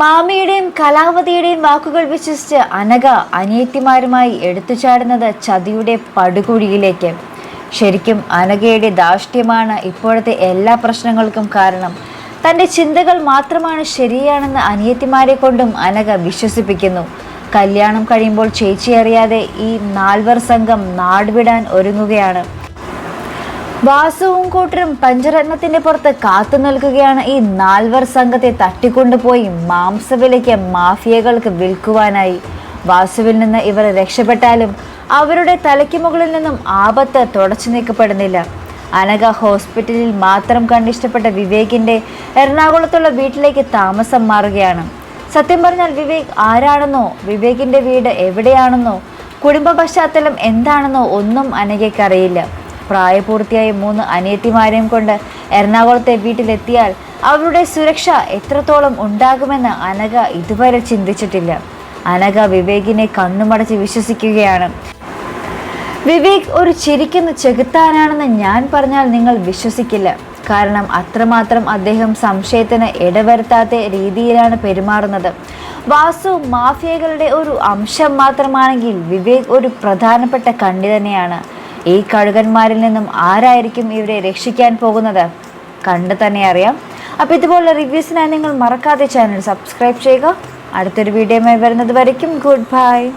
മാമിയുടെയും കലാവതിയുടെയും വാക്കുകൾ വിശ്വസിച്ച് അനഘ അനിയത്തിമാരുമായി എടുത്തുചാടുന്നത് ചതിയുടെ പടുകുഴിയിലേക്ക്. ശരിക്കും അനഘയുടെ ധാർഷ്ട്യമാണ് ഇപ്പോഴത്തെ എല്ലാ പ്രശ്നങ്ങൾക്കും കാരണം. തന്റെ ചിന്തകൾ മാത്രമാണ് ശരിയാണെന്ന് അനിയത്തിമാരെ കൊണ്ടും അനഘ വിശ്വസിപ്പിക്കുന്നു. കല്യാണം കഴിയുമ്പോൾ ചേച്ചി അറിയാതെ ഈ നാൽവർ സംഘം നാടുവിടാൻ ഒരുങ്ങുകയാണ്. വാസുവും കൂട്ടരും പഞ്ചരത്നത്തിന്റെ പുറത്ത് കാത്തു നിൽക്കുകയാണ്. ഈ നാൽവർ സംഘത്തെ തട്ടിക്കൊണ്ടുപോയി മാംസവിലയ്ക്ക് മാഫിയകൾക്ക് വിൽക്കുവാനായി. വാസുവിൽ നിന്ന് ഇവർ രക്ഷപ്പെട്ടാലും അവരുടെ തലയ്ക്ക് മുകളിൽ നിന്നും ആപത്ത് തുടച്ചു നീക്കപ്പെടുന്നില്ല. അനഘ ഹോസ്പിറ്റലിൽ മാത്രം കണ്ടിഷ്ടപ്പെട്ട വിവേകിന്റെ എറണാകുളത്തുള്ള വീട്ടിലേക്ക് താമസം മാറുകയാണ്. സത്യം പറഞ്ഞാൽ വിവേക് ആരാണെന്നോ വിവേകിന്റെ വീട് എവിടെയാണെന്നോ കുടുംബ പശ്ചാത്തലം എന്താണെന്നോ ഒന്നും അനഘയ്ക്കറിയില്ല പ്രായപൂർത്തിയായ മൂന്ന് അനിയത്തിമാരെയും കൊണ്ട് എറണാകുളത്തെ വീട്ടിലെത്തിയാൽ അവരുടെ സുരക്ഷ എത്രത്തോളം ഉണ്ടാകുമെന്ന് അനഘ ഇതുവരെ ചിന്തിച്ചിട്ടില്ല. അനഘ വിവേകിനെ കണ്ണുമടച്ച് വിശ്വസിക്കുകയാണ്. വിവേക് ഒരു ചിരിക്കുന്ന ചെകുത്താനാണെന്ന് ഞാൻ പറഞ്ഞാൽ നിങ്ങൾ വിശ്വസിക്കില്ല. കാരണം അത്രമാത്രം അദ്ദേഹം സംശയത്തിന് ഇടവരുത്താത്ത രീതിയിലാണ് പെരുമാറുന്നത്. വാസു മാഫിയകളുടെ ഒരു അംശം മാത്രമാണെങ്കിൽ വിവേക് ഒരു പ്രധാനപ്പെട്ട കണ്ണി തന്നെയാണ്. ഈ കഴുകന്മാരിൽ നിന്നും ആരായിരിക്കും ഇവരെ രക്ഷിക്കാൻ പോകുന്നത്? കണ്ടു തന്നെ അറിയാം. അപ്പോൾ ഇതുപോലുള്ള റിവ്യൂസിനായി നിങ്ങൾ മറക്കാതെ ചാനൽ സബ്സ്ക്രൈബ് ചെയ്യുക. അടുത്തൊരു വീഡിയോയുമായി വരുന്നത് വരയ്ക്കും. Good bye.